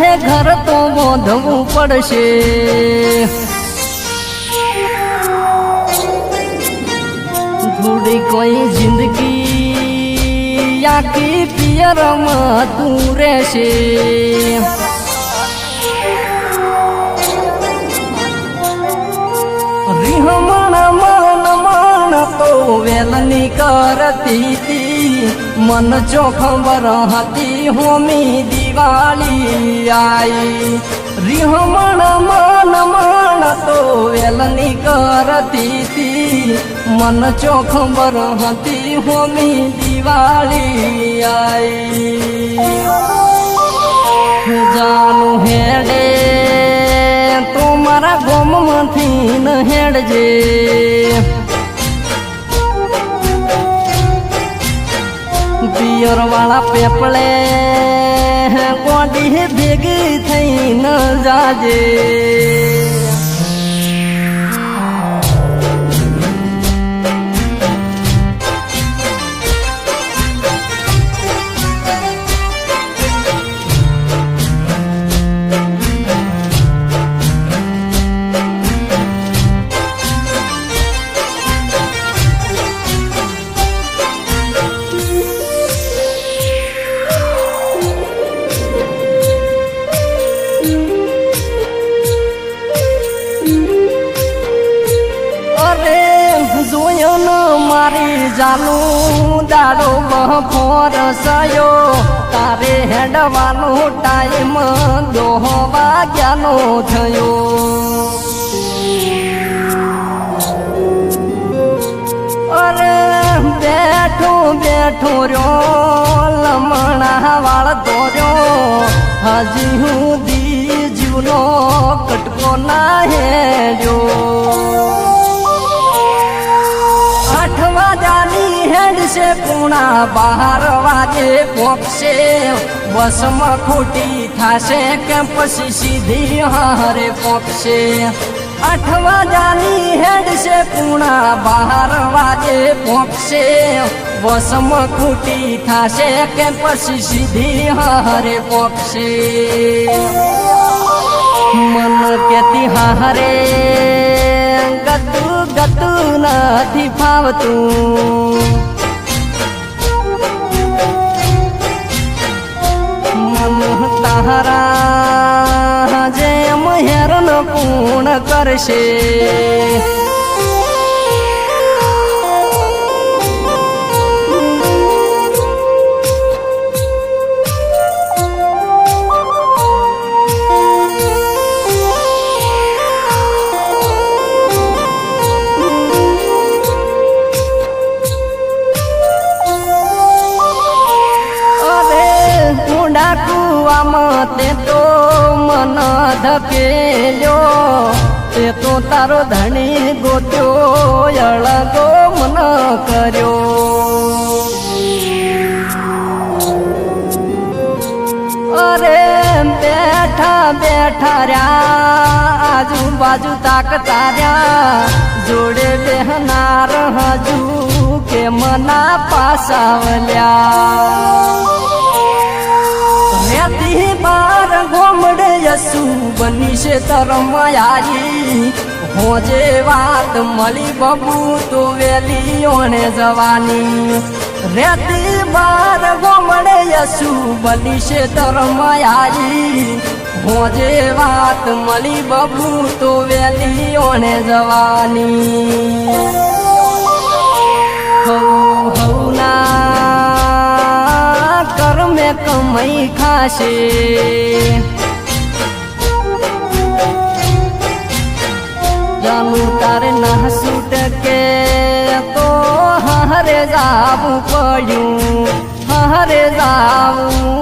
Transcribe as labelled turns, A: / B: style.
A: હે ઘર તો બોધવું પડશે. થોડી કોઈ જિંદગી આખી પિયરમાં તું રહેશે. રિહમણ, મન મન તો વેલની કરતી મન જો ખબર હતી હોમી દિવાળી આઈ. રિહમણ મન મન તો વેલની કરતી તી. મન ચો ખબર હતી હોમી દિવાળી આઈ. જાનું હેડે, તો મારા ગોમમાંથી ન હેડજે. પિયર વાળા પેપળે કોડી ભેગી થઈ ન જાજે. મારી જાનું દાડો બપોર સયો. તારે હેડવાનો ટાઈમ દોહ વાગ્યાનો થયો. અરે બેઠો બેઠો રહ્યો, લમણા વાળ દોર્યો હજી હું દી જીવનો કટકો ના હેડ્યો છે પૂણા, બહાર વાગે પોપશે. બસમાં ખોટી થાશે કે પછી સીધી હારે પોપશે. આઠ વાગ્યાની હેડ છે પૂણા, બહાર વાગે પોપશે. બસમાં ખોટી થાશે કે પછી સીધી હારે પોપશે. મન કેતી હારે, ગતું ગતું નથી ફાવતું. મન તારા જેમ હેરન પૂર્ણ કરશે. તે તો મન ધકેલ્યો. તે તો તારો ધણી ગોત્યો, અળગો મન કર્યો. અરે બેઠા બેઠા રહ્યા, આજુબાજુ તાકતા રહ્યા. જોડે બેહનાર હજુ કે મના પાસાવલ્યા બાર ગોમડે યસુ બની છે તરમયારી હોજે વાત મળી બબુ તો વેલી ઓણે જવાની. રેતી બાર ગોમડે યસુ બની છે તરમયારી હોજે વાત મળી બબુ તો વેલી ઓણે જવાની ખાશે જાનું તારે ના છૂટકે તો હારે જાવું પડ્યું હારે જાવું.